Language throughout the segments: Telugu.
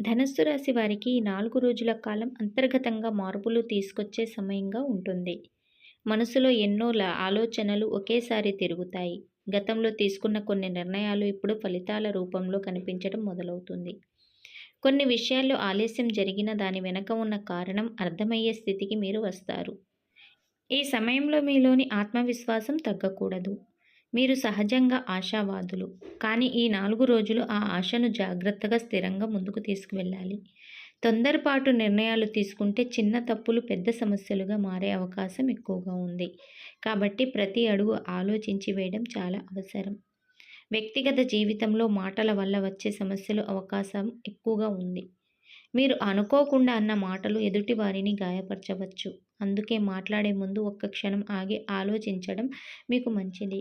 ధనస్సు రాశి వారికి ఈ నాలుగు రోజుల కాలం అంతర్గతంగా మార్పులు తీసుకొచ్చే సమయంగా ఉంటుంది. మనసులో ఎన్నో ల- ఆలోచనలు ఒకేసారి తిరుగుతాయి. గతంలో తీసుకున్న కొన్ని నిర్ణయాలు ఇప్పుడు ఫలితాల రూపంలో కనిపించడం మొదలవుతుంది. కొన్ని విషయాల్లో ఆలస్యం జరిగిన దాని వెనక ఉన్న కారణం అర్థమయ్యే స్థితికి మీరు వస్తారు. ఈ సమయంలో మీలోని ఆత్మవిశ్వాసం తగ్గకూడదు. మీరు సహజంగా ఆశావాదులు. కానీ ఈ నాలుగు రోజులు ఆ ఆశను జాగ్రత్తగా స్థిరంగా ముందుకు తీసుకువెళ్ళాలి. తొందరపాటు నిర్ణయాలు తీసుకుంటే చిన్న తప్పులు పెద్ద సమస్యలుగా మారే అవకాశం ఎక్కువగా ఉంది. కాబట్టి ప్రతి అడుగు ఆలోచించి వేయడం చాలా అవసరం. వ్యక్తిగత జీవితంలో మాటల వల్ల వచ్చే సమస్యలు అవకాశం ఎక్కువగా ఉంది. మీరు అనుకోకుండా అన్న మాటలు ఎదుటి వారిని గాయపరచవచ్చు. అందుకే మాట్లాడే ముందు ఒక్క క్షణం ఆగి ఆలోచించడం మీకు మంచిది.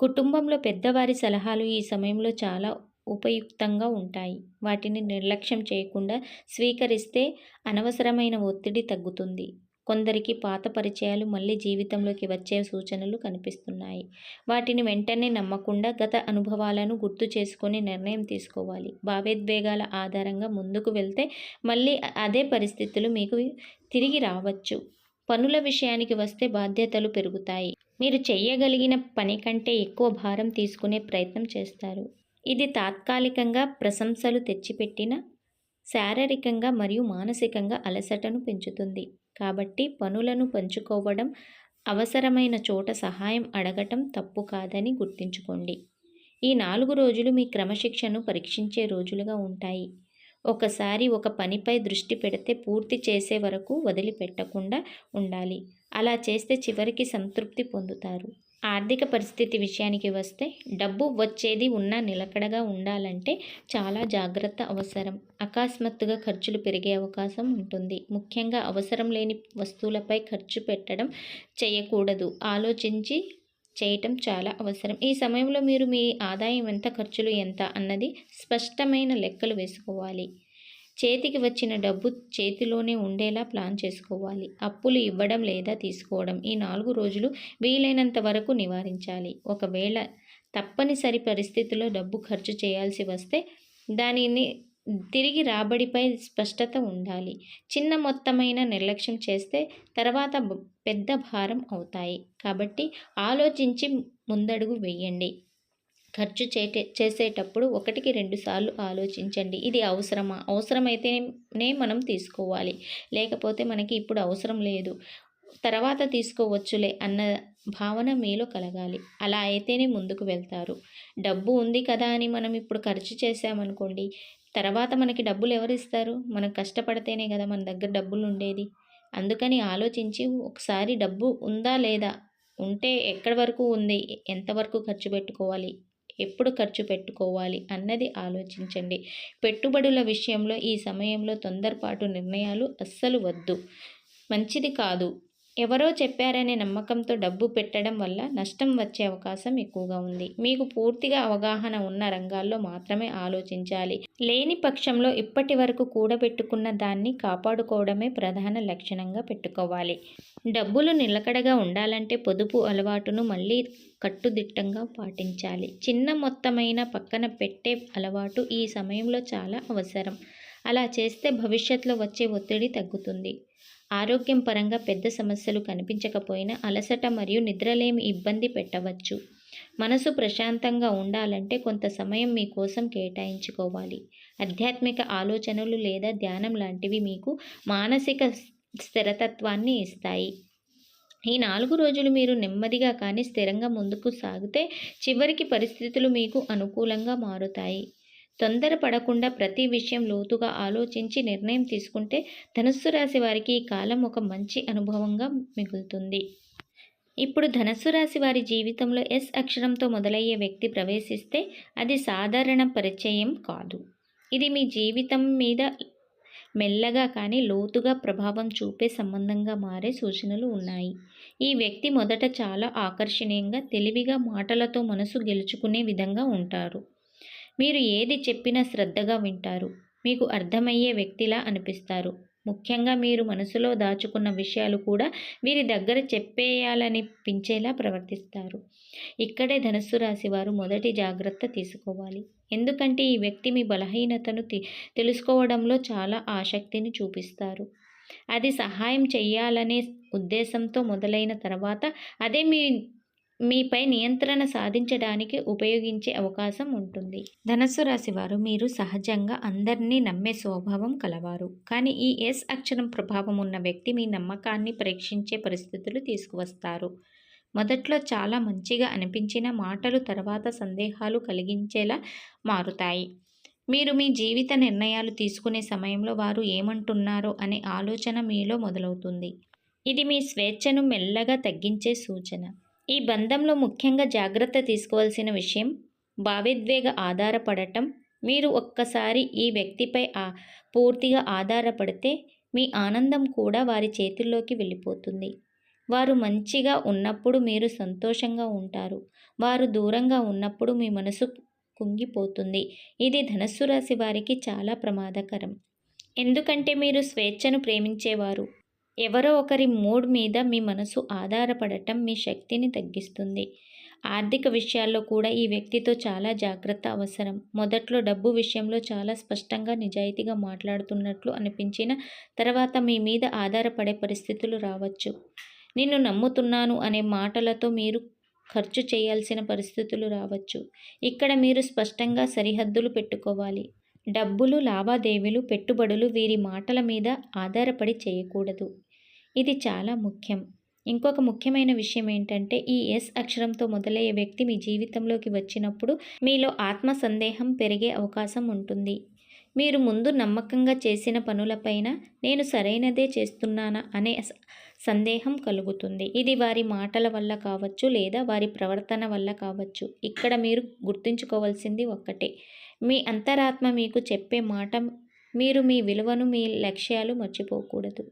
కుటుంబంలో పెద్దవారి సలహాలు ఈ సమయంలో చాలా ఉపయుక్తంగా ఉంటాయి. వాటిని నిర్లక్ష్యం చేయకుండా స్వీకరిస్తే అనవసరమైన ఒత్తిడి తగ్గుతుంది. కొందరికి పాత పరిచయాలు మళ్ళీ జీవితంలోకి వచ్చే సూచనలు కనిపిస్తున్నాయి. వాటిని వెంటనే నమ్మకుండా గత అనుభవాలను గుర్తు చేసుకొని నిర్ణయం తీసుకోవాలి. భావోద్వేగాల ఆధారంగా ముందుకు వెళ్తే మళ్ళీ అదే పరిస్థితులు మీకు తిరిగి రావచ్చు. పనుల విషయానికి వస్తే బాధ్యతలు పెరుగుతాయి. మీరు చేయగలిగిన పని కంటే ఎక్కువ భారం తీసుకునే ప్రయత్నం చేస్తారు. ఇది తాత్కాలికంగా ప్రశంసలు తెచ్చిపెట్టిన శారీరకంగా మరియు మానసికంగా అలసటను పెంచుతుంది. కాబట్టి పనులను పంచుకోవడం అవసరమైన చోట సహాయం అడగటం తప్పు కాదని గుర్తుంచుకోండి. ఈ నాలుగు రోజులు మీ క్రమశిక్షను పరీక్షించే రోజులుగా ఉంటాయి. ఒకసారి ఒక పనిపై దృష్టి పెడితే పూర్తి చేసే వరకు వదిలిపెట్టకుండా ఉండాలి. అలా చేస్తే చివరికి సంతృప్తి పొందుతారు. ఆర్థిక పరిస్థితి విషయానికి వస్తే డబ్బు వచ్చేది ఉన్న నిలకడగా ఉండాలంటే చాలా జాగ్రత్త అవసరం. అకస్మాత్తుగా ఖర్చులు పెరిగే అవకాశం ఉంటుంది. ముఖ్యంగా అవసరం లేని వస్తువులపై ఖర్చు పెట్టడం చేయకూడదు. ఆలోచించి చేయటం చాలా అవసరం. ఈ సమయంలో మీరు మీ ఆదాయం ఎంత ఖర్చులు ఎంత అన్నది స్పష్టమైన లెక్కలు వేసుకోవాలి. చేతికి వచ్చిన డబ్బు చేతిలోనే ఉండేలా ప్లాన్ చేసుకోవాలి. అప్పులు ఇవ్వడం లేదా తీసుకోవడం ఈ నాలుగు రోజులు వీలైనంత వరకు నివారించాలి. ఒకవేళ తప్పనిసరి పరిస్థితుల్లో డబ్బు ఖర్చు చేయాల్సి వస్తే దానిని తిరిగి రాబడిపై స్పష్టత ఉండాలి. చిన్న మొత్తమైన నిర్లక్ష్యం చేస్తే తర్వాత పెద్ద భారం అవుతాయి. కాబట్టి ఆలోచించి ముందడుగు వేయండి. ఖర్చు చేటే చేసేటప్పుడు ఒకటికి రెండు సార్లు ఆలోచించండి. ఇది అవసరమా? అవసరమైతేనే మనం తీసుకోవాలి. లేకపోతే మనకి ఇప్పుడు అవసరం లేదు. తర్వాత తీసుకోవచ్చులే అన్న భావన మీలో కలగాలి. అలా అయితేనే ముందుకు వెళ్తారు. డబ్బు ఉంది కదా అని మనం ఇప్పుడు ఖర్చు చేసామనుకోండి తర్వాత మనకి డబ్బులు ఎవరు ఇస్తారు? మనం కష్టపడితేనే కదా మన దగ్గర డబ్బులు ఉండేది. అందుకని ఆలోచించి ఒకసారి డబ్బు ఉందా లేదా? ఉంటే ఎక్కడి వరకు ఉంది? ఎంతవరకు ఖర్చు పెట్టుకోవాలి? ఎప్పుడు ఖర్చు పెట్టుకోవాలి అన్నది ఆలోచించండి. పెట్టుబడుల విషయంలో ఈ సమయంలో తొందరపాటు నిర్ణయాలు అస్సలు వద్దు. మంచిది కాదు. ఎవరో చెప్పారనే నమ్మకంతో డబ్బు పెట్టడం వల్ల నష్టం వచ్చే అవకాశం ఎక్కువగా ఉంది. మీకు పూర్తిగా అవగాహన ఉన్న రంగాల్లో మాత్రమే ఆలోచించాలి. లేని పక్షంలో ఇప్పటి వరకు కూడబెట్టుకున్న దాన్ని కాపాడుకోవడమే ప్రధాన లక్షణంగా పెట్టుకోవాలి. డబ్బులు నిలకడగా ఉండాలంటే పొదుపు అలవాటును మళ్ళీ కట్టుదిట్టంగా పాటించాలి. చిన్న మొత్తమైన పక్కన పెట్టే అలవాటు ఈ సమయంలో చాలా అవసరం. అలా చేస్తే భవిష్యత్తులో వచ్చే ఒత్తిడి తగ్గుతుంది. ఆరోగ్యం పరంగా పెద్ద సమస్యలు కనిపించకపోయినా అలసట మరియు నిద్రలేమి ఇబ్బంది పెట్టవచ్చు. మనసు ప్రశాంతంగా ఉండాలంటే కొంత సమయం మీకోసం కేటాయించుకోవాలి. ఆధ్యాత్మిక ఆలోచనలు లేదా ధ్యానం లాంటివి మీకు మానసిక స్థిరతత్వాన్ని ఇస్తాయి. ఈ నాలుగు రోజులు మీరు నెమ్మదిగా కానీ స్థిరంగా ముందుకు సాగితే చివరికి పరిస్థితులు మీకు అనుకూలంగా మారుతాయి. తొందరపడకుండా ప్రతి విషయం లోతుగా ఆలోచించి నిర్ణయం తీసుకుంటే ధనుస్సు రాశి వారికి ఈ కాలం ఒక మంచి అనుభవంగా మిగులుతుంది. ఇప్పుడు ధనస్సు రాశి వారి జీవితంలో ఎస్ అక్షరంతో మొదలయ్యే వ్యక్తి ప్రవేశిస్తే అది సాధారణ పరిచయం కాదు. ఇది మీ జీవితం మీద మెల్లగా కానీ లోతుగా ప్రభావం చూపే సంబంధంగా మారే సూచనలు ఉన్నాయి. ఈ వ్యక్తి మొదట చాలా ఆకర్షణీయంగా తెలివిగా మాటలతో మనసు గెలుచుకునే విధంగా ఉంటారు. మీరు ఏది చెప్పినా శ్రద్ధగా వింటారు. మీకు అర్థమయ్యే వ్యక్తిలా అనిపిస్తారు. ముఖ్యంగా మీరు మనసులో దాచుకున్న విషయాలు కూడా వీరి దగ్గర చెప్పేయాలనిపించేలా ప్రవర్తిస్తారు. ఇక్కడే ధనస్సు రాశి వారు మొదటి జాగ్రత్త తీసుకోవాలి. ఎందుకంటే ఈ వ్యక్తి మీ బలహీనతను తెలుసుకోవడంలో చాలా ఆసక్తిని చూపిస్తారు. అది సహాయం చేయాలనే ఉద్దేశంతో మొదలైన తర్వాత అదే మీ మీపై నియంత్రణ సాధించడానికి ఉపయోగించే అవకాశం ఉంటుంది. ధనస్సు రాశి వారు మీరు సహజంగా అందరినీ నమ్మే స్వభావం కలవారు. కానీ ఈ ఎస్ అక్షరం ప్రభావం ఉన్న వ్యక్తి మీ నమ్మకాన్ని పరీక్షించే పరిస్థితులు తీసుకువస్తారు. మొదట్లో చాలా మంచిగా అనిపించిన మాటలు తర్వాత సందేహాలు కలిగించేలా మారుతాయి. మీరు మీ జీవిత నిర్ణయాలు తీసుకునే సమయంలో వారు ఏమంటున్నారో అనే ఆలోచన మీలో మొదలవుతుంది. ఇది మీ స్వేచ్ఛను మెల్లగా తగ్గించే సూచన. ఈ బంధంలో ముఖ్యంగా జాగ్రత్త తీసుకోవాల్సిన విషయం భావోద్వేగ ఆధారపడటం. మీరు ఒక్కసారి ఈ వ్యక్తిపై ఆ పూర్తిగా ఆధారపడితే మీ ఆనందం కూడా వారి చేతుల్లోకి వెళ్ళిపోతుంది. వారు మంచిగా ఉన్నప్పుడు మీరు సంతోషంగా ఉంటారు. వారు దూరంగా ఉన్నప్పుడు మీ మనసు కుంగిపోతుంది. ఇది ధనస్సు రాశి వారికి చాలా ప్రమాదకరం. ఎందుకంటే మీరు స్వేచ్ఛను ప్రేమించేవారు. ఎవరో ఒకరి మూడ్ మీద మీ మనసు ఆధారపడటం మీ శక్తిని తగ్గిస్తుంది. ఆర్థిక విషయాల్లో కూడా ఈ వ్యక్తితో చాలా జాగ్రత్త అవసరం. మొదట్లో డబ్బు విషయంలో చాలా స్పష్టంగా నిజాయితీగా మాట్లాడుతున్నట్లు అనిపించిన తర్వాత మీ మీద ఆధారపడే పరిస్థితులు రావచ్చు. నిన్ను నమ్ముతున్నాను అనే మాటలతో మీరు ఖర్చు చేయాల్సిన పరిస్థితులు రావచ్చు. ఇక్కడ మీరు స్పష్టంగా సరిహద్దులు పెట్టుకోవాలి. డబ్బులు లావాదేవీలు పెట్టుబడులు వీరి మాటల మీద ఆధారపడి చేయకూడదు. ఇది చాలా ముఖ్యం. ఇంకొక ముఖ్యమైన విషయం ఏంటంటే ఈ ఎస్ అక్షరంతో మొదలయ్యే వ్యక్తి మీ జీవితంలోకి వచ్చినప్పుడు మీలో ఆత్మ సందేహం పెరిగే అవకాశం ఉంటుంది. మీరు ముందు నమ్మకంగా చేసిన పనులపైన నేను సరైనదే చేస్తున్నానా అనే సందేహం కలుగుతుంది. ఇది వారి మాటల వల్ల కావచ్చు లేదా వారి ప్రవర్తన వల్ల కావచ్చు. ఇక్కడ మీరు గుర్తుంచుకోవాల్సింది ఒక్కటే. మీ అంతరాత్మ మీకు చెప్పే మాట మీరు మీ విలువను మీ లక్ష్యాలు మర్చిపోకూడదు.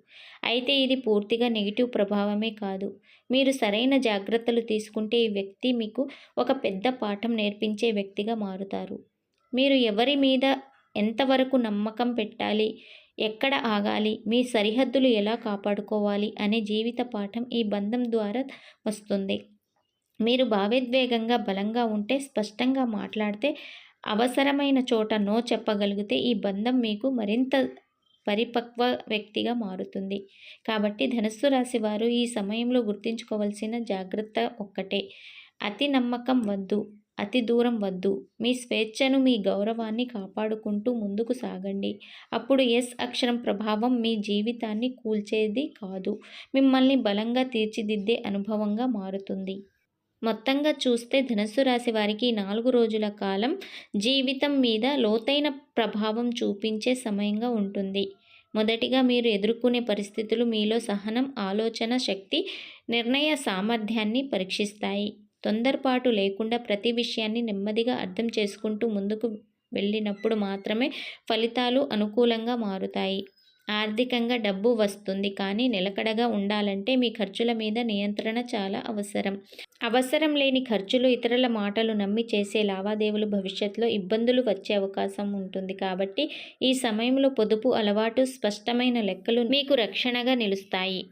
అయితే ఇది పూర్తిగా నెగిటివ్ ప్రభావమే కాదు. మీరు సరైన జాగ్రత్తలు తీసుకుంటే ఈ వ్యక్తి మీకు ఒక పెద్ద పాఠం నేర్పించే వ్యక్తిగా మారుతారు. మీరు ఎవరి మీద ఎంతవరకు నమ్మకం పెట్టాలి ఎక్కడ ఆగాలి మీ సరిహద్దులు ఎలా కాపాడుకోవాలి అనే జీవిత పాఠం ఈ బంధం ద్వారా వస్తుంది. మీరు భావోద్వేగంగా బలంగా ఉంటే స్పష్టంగా మాట్లాడితే అవసరమైన చోట నో చెప్పగలిగితే ఈ బంధం మీకు మరింత పరిపక్వ వ్యక్తిగా మారుతుంది. కాబట్టి ధనస్సు రాశి వారు ఈ సమయంలో గుర్తుంచుకోవాల్సిన జాగ్రత్త ఒక్కటే. అతి నమ్మకం వద్దు అతి దూరం వద్దు. మీ స్వేచ్ఛను మీ గౌరవాన్ని కాపాడుకుంటూ ముందుకు సాగండి. అప్పుడు ఎస్ అక్షరం ప్రభావం మీ జీవితాన్ని కూల్చేది కాదు. మిమ్మల్ని బలంగా తీర్చిదిద్దే అనుభవంగా మారుతుంది. మొత్తంగా చూస్తే ధనస్సు రాశి వారికి నాలుగు రోజుల కాలం జీవితం మీద లోతైన ప్రభావం చూపించే సమయంగా ఉంటుంది. మొదటిగా మీరు ఎదుర్కొనే పరిస్థితులు మీలో సహనం ఆలోచన శక్తి నిర్ణయ సామర్థ్యాన్ని పరీక్షిస్తాయి. తొందరపాటు లేకుండా ప్రతి విషయాన్ని నెమ్మదిగా అర్థం చేసుకుంటూ ముందుకు వెళ్ళినప్పుడు మాత్రమే ఫలితాలు అనుకూలంగా మారుతాయి. ఆర్థికంగా డబ్బు వస్తుంది. కానీ నిలకడగా ఉండాలంటే మీ ఖర్చుల మీద నియంత్రణ చాలా అవసరం. అవసరం లేని ఖర్చులు ఇతరుల మాటలు నమ్మి చేసే లావాదేవీలు భవిష్యత్తులో ఇబ్బందులు వచ్చే అవకాశం ఉంటుంది. కాబట్టి ఈ సమయంలో పొదుపు అలవాటు స్పష్టమైన లెక్కలు మీకు రక్షణగా నిలుస్తాయి.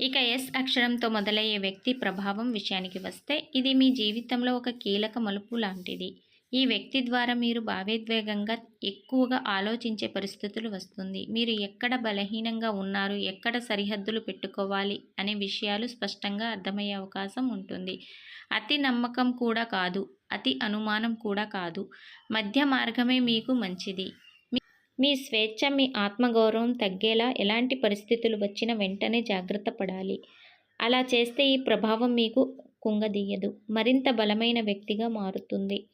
ఇక ఎస్ అక్షరంతో మొదలయ్యే వ్యక్తి ప్రభావం విషయానికి వస్తే ఇది మీ జీవితంలో ఒక కీలక మలుపు లాంటిది. ఈ వ్యక్తి ద్వారా మీరు భావోద్వేగంగా ఎక్కువగా ఆలోచించే పరిస్థితులు వస్తుంది. మీరు ఎక్కడ బలహీనంగా ఉన్నారు ఎక్కడ సరిహద్దులు పెట్టుకోవాలి అనే విషయాలు స్పష్టంగా అర్థమయ్యే అవకాశం ఉంటుంది. అతి నమ్మకం కూడా కాదు అతి అనుమానం కూడా కాదు. మధ్య మార్గమే మీకు మంచిది. మీ- స్వేచ్ఛ మీ ఆత్మగౌరవం తగ్గేలా ఎలాంటి పరిస్థితులు వచ్చినా వెంటనే జాగ్రత్త పడాలి. అలా చేస్తే ఈ ప్రభావం మీకు కుంగదీయదు. మరింత బలమైన వ్యక్తిగా మారుతుంది.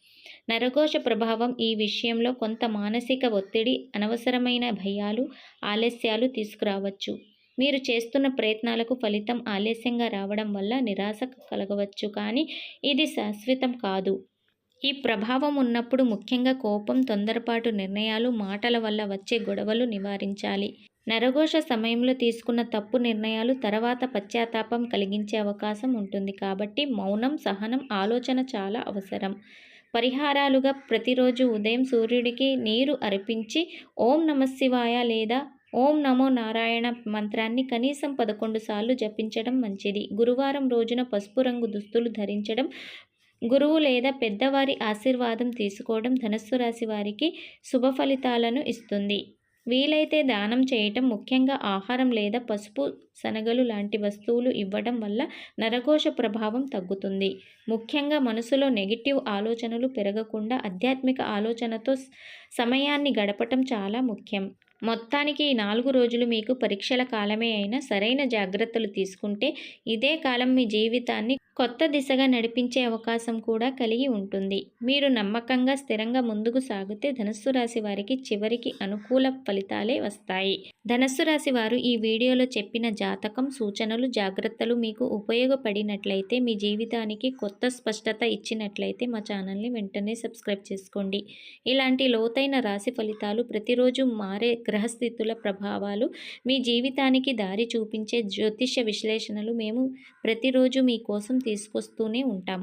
నరఘోష ప్రభావం ఈ విషయంలో కొంత మానసిక ఒత్తిడి అనవసరమైన భయాలు ఆలస్యాలు తీసుకురావచ్చు. మీరు చేస్తున్న ప్రయత్నాలకు ఫలితం ఆలస్యంగా రావడం వల్ల నిరాశ కలగవచ్చు కానీ ఇది శాశ్వతం కాదు. ఈ ప్రభావం ఉన్నప్పుడు ముఖ్యంగా కోపం తొందరపాటు నిర్ణయాలు మాటల వల్ల వచ్చే గొడవలు నివారించాలి. నరఘోష సమయంలో తీసుకున్న తప్పు నిర్ణయాలు తర్వాత పశ్చాత్తాపం కలిగించే అవకాశం ఉంటుంది కాబట్టి మౌనం సహనం ఆలోచన చాలా అవసరం. పరిహారాలుగా ప్రతిరోజు ఉదయం సూర్యుడికి నీరు అర్పించి ఓం నమశివాయ లేదా ఓం నమో నారాయణ మంత్రాన్ని కనీసం పదకొండు సార్లు జపించడం మంచిది. గురువారం రోజున పసుపు రంగు దుస్తులు ధరించడం గురువు లేదా పెద్దవారి ఆశీర్వాదం తీసుకోవడం ధనస్సు రాశి వారికి శుభ ఫలితాలను ఇస్తుంది. వీలైతే దానం చేయటం ముఖ్యంగా ఆహారం లేదా పసుపు శనగలు లాంటి వస్తువులు ఇవ్వడం వల్ల నరకోశ ప్రభావం తగ్గుతుంది. ముఖ్యంగా మనసులో నెగిటివ్ ఆలోచనలు పెరగకుండా ఆధ్యాత్మిక ఆలోచనతో సమయాన్ని గడపటం చాలా ముఖ్యం. మొత్తానికి ఈ నాలుగు రోజులు మీకు పరీక్షల కాలమే అయినా సరైన జాగ్రత్తలు తీసుకుంటే ఇదే కాలం మీ జీవితాన్ని కొత్త దిశగా నడిపించే అవకాశం కూడా కలిగి ఉంటుంది. మీరు నమ్మకంగా స్థిరంగా ముందుకు సాగితే ధనస్సు రాశి వారికి చివరికి అనుకూల ఫలితాలే వస్తాయి. ధనస్సు రాశి వారు ఈ వీడియోలో చెప్పిన జాతకం సూచనలు జాగ్రత్తలు మీకు ఉపయోగపడినట్లయితే మీ జీవితానికి కొత్త స్పష్టత ఇచ్చినట్లయితే మా ఛానల్ని వెంటనే సబ్స్క్రైబ్ చేసుకోండి. ఇలాంటి లోతైన రాశి ఫలితాలు ప్రతిరోజు మారే గ్రహస్థితుల ప్రభావాలు మీ జీవితానికి దారి చూపించే జ్యోతిష్య విశ్లేషణలు మేము ప్రతిరోజు మీకోసం తీసుకొస్తూనే ఉంటాం.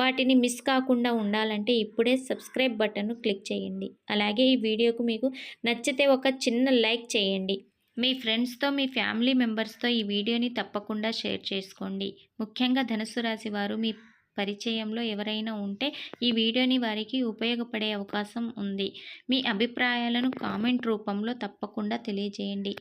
వాటిని మిస్ కాకుండా ఉండాలంటే ఇప్పుడే సబ్స్క్రైబ్ బటన్ను క్లిక్ చేయండి. అలాగే ఈ వీడియోకు మీకు నచ్చితే ఒక చిన్న లైక్ చేయండి. మీ ఫ్రెండ్స్తో మీ ఫ్యామిలీ మెంబర్స్తో ఈ వీడియోని తప్పకుండా షేర్ చేసుకోండి. ముఖ్యంగా ధనుసు రాశి వారు మీ పరిచయంలో ఎవరైనా ఉంటే ఈ వీడియోని వారికి ఉపయోగపడే అవకాశం ఉంది. మీ అభిప్రాయాలను కామెంట్ రూపంలో తప్పకుండా తెలియజేయండి.